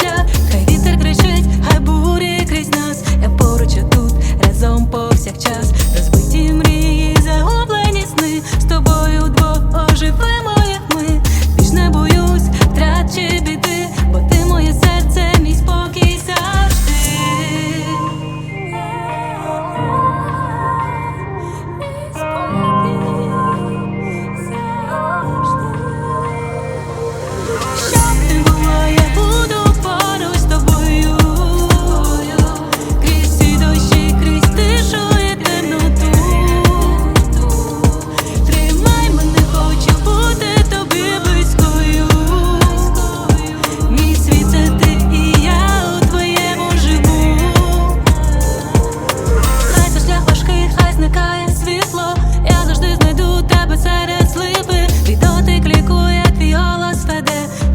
шлях, хай вітер кричить, хай бурі крізь нас. Я поруч я тут разом повсякчас.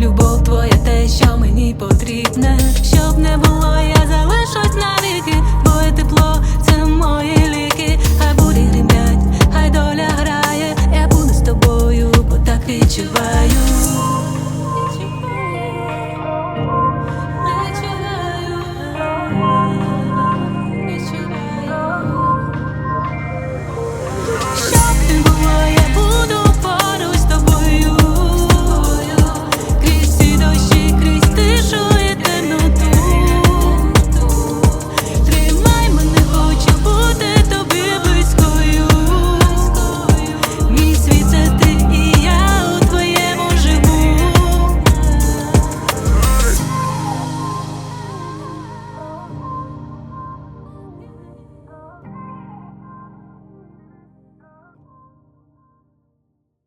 Любов твоя те, що мені потрібне, щоб не було